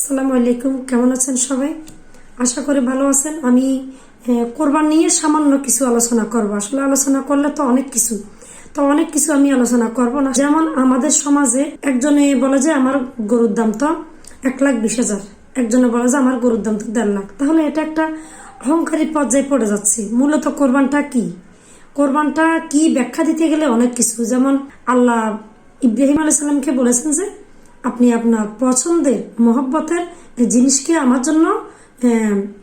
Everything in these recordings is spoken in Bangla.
আসসালামু আলাইকুম, কেমন আছেন সবাই? আশা করি ভালো আছেন। আমি কোরবান নিয়ে সামান্য কিছু আলোচনা করব। আসলে আলোচনা করলে তো অনেক কিছু। তো অনেক কিছু আমি আলোচনা করব না। যেমন আমাদের সমাজে একজনে বলে যে, আমার গরুর দাম তো এক লাখ বিশ হাজার। একজনে বলে যে, আমার গরুর দাম তো দেড় লাখ। তাহলে এটা একটা অহংকারী পর্যায়ে পড়ে যাচ্ছে। মূলত কোরবানটা কি? কোরবানটা কি ব্যাখ্যা দিতে গেলে অনেক কিছু। যেমন আল্লাহ ইব্রাহিম আলাইসাল্লামকে বলেছেন যে আপনি আপনার পছন্দের মহব্বতের জিনিসকে আমার জন্য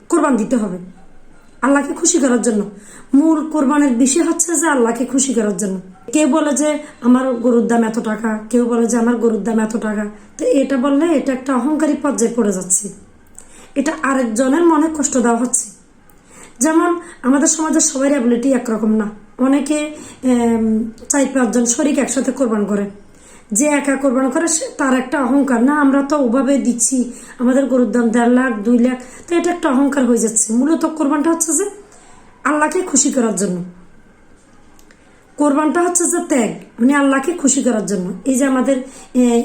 কোরবান দিতে হবে। আল্লাহকে খুশি করার জন্য। মূল কোরবানের বিষয় হচ্ছে যে আল্লাহকে খুশি করার জন্য। কেউ বলে যে আমার গরুর দাম এত টাকা, কেউ বলে যে আমার গরুর দাম এত টাকা। তো এটা বললে এটা একটা অহংকারী পর্যায়ে পড়ে যাচ্ছে। এটা আরেকজনের মনে কষ্ট দেওয়া হচ্ছে। যেমন আমাদের সমাজের সবাই অ্যাবিলিটি একরকম না। অনেকে চার পাঁচজন শরিক একসাথে কোরবান করে। যে একা কোরবান করে, সে- তার একটা অহংকার। না, আমরা তো ওভাবে দিচ্ছি, আমাদের গরুর দাম দেড় লাখ, দুই লাখ, তো এটা একটা অহংকার হয়ে যাচ্ছে। মূলত কোরবানটা হচ্ছে যে আল্লাহকে খুশি করার জন্য। কোরবানটা হচ্ছে যে ত্যাগ মানে আল্লাহকে খুশি করার জন্য। এই যে আমাদের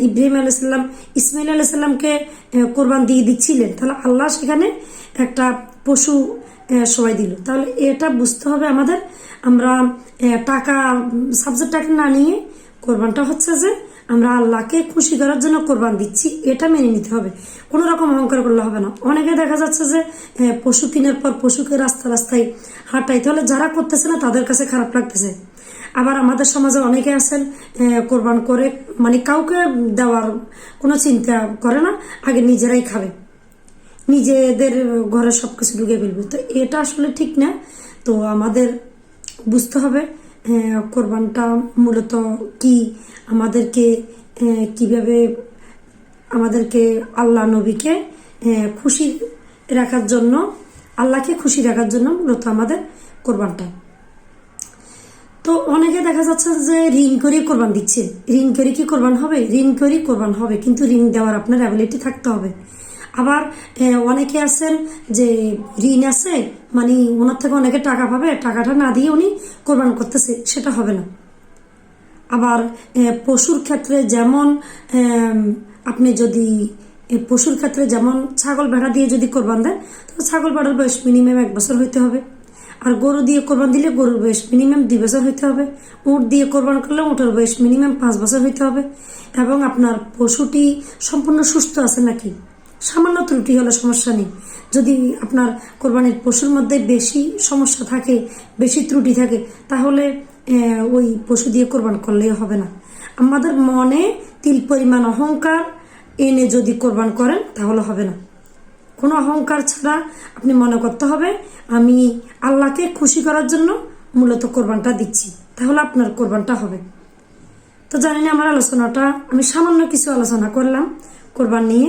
ইব্রাহিম আলাইসাল্লাম ইসমাইল আলাইসাল্লামকে কোরবান দিয়ে দিচ্ছিলেন, তাহলে আল্লাহ সেখানে একটা পশু সবাই দিল। তাহলে এটা বুঝতে হবে আমাদের, আমরা টাকা সাবজেক্টটাকে না নিয়ে কোরবানটা হচ্ছে যে আমরা আল্লাহকে খুশি করার জন্য কোরবান দিচ্ছি, এটা মেনে নিতে হবে। কোনো রকম অহংকার করলে হবে না। অনেকে দেখা যাচ্ছে যে পশু কেনার পর পশুকে রাস্তা রাস্তায় হাঁটাই তাহলে যারা করতেছে না, তাদের কাছে খারাপ লাগতেছে। আবার আমাদের সমাজে অনেকে আছেন কোরবান করে মানে কাউকে দেওয়ার কোনো চিন্তা করে না, আগে নিজেরাই খাবে। নিজেদের ঘরে সবকিছু ঢুকে ফেলবে। তো এটা আসলে ঠিক না। তো আমাদের বুঝতে হবে কোরবানটা মূলত কি? আমাদেরকে কীভাবে আমাদেরকে আল্লাহ নবীকে খুশি রাখার জন্য, আল্লাহকে খুশি রাখার জন্য মূলত আমাদের কোরবানটা। তো অনেকে দেখা যাচ্ছে যে ঋণ করে কোরবান দিচ্ছে। ঋণ করে কি কোরবান হবে? ঋণ করে কোরবান হবে, কিন্তু ঋণ দেওয়ার আপনার অ্যাবিলিটি থাকতে হবে। আবার অনেকে আছেন যে ঋণ আছে মানে ওনার থেকে অনেকে টাকা পাবে, টাকাটা না দিয়ে উনি কোরবান করতেছে, সেটা হবে না। আবার পশুর ক্ষেত্রে যেমন আপনি যদি পশুর ক্ষেত্রে যেমন ছাগল ভেড়া দিয়ে যদি কোরবান দেন তাহলে ছাগল ভেড়ার বয়স মিনিমাম এক বছর হইতে হবে। আর গরু দিয়ে কোরবান দিলে গরুর বয়স মিনিমাম দুই বছর হইতে হবে। উঁট দিয়ে কোরবান করলে উঁটের বয়স মিনিমাম পাঁচ বছর হইতে হবে। এবং আপনার পশুটি সম্পূর্ণ সুস্থ আছে নাকি? সামান্য ত্রুটি হলে সমস্যা নেই। যদি আপনার কোরবানির পশুর মধ্যে বেশি সমস্যা থাকে, বেশি ত্রুটি থাকে, তাহলে ওই পশু দিয়ে কোরবান করলেই হবে না। আমাদের মনে তিল পরিমাণ অহংকার এনে যদি কোরবান করেন, তাহলে হবে না। কোনো অহংকার ছাড়া আপনি মনে করতে হবে, আমি আল্লাহকে খুশি করার জন্য মূলত কোরবানটা দিচ্ছি, তাহলে আপনার কোরবানটা হবে। তো জানি আমার আলোচনাটা, আমি সামান্য কিছু আলোচনা করলাম কোরবান নিয়ে।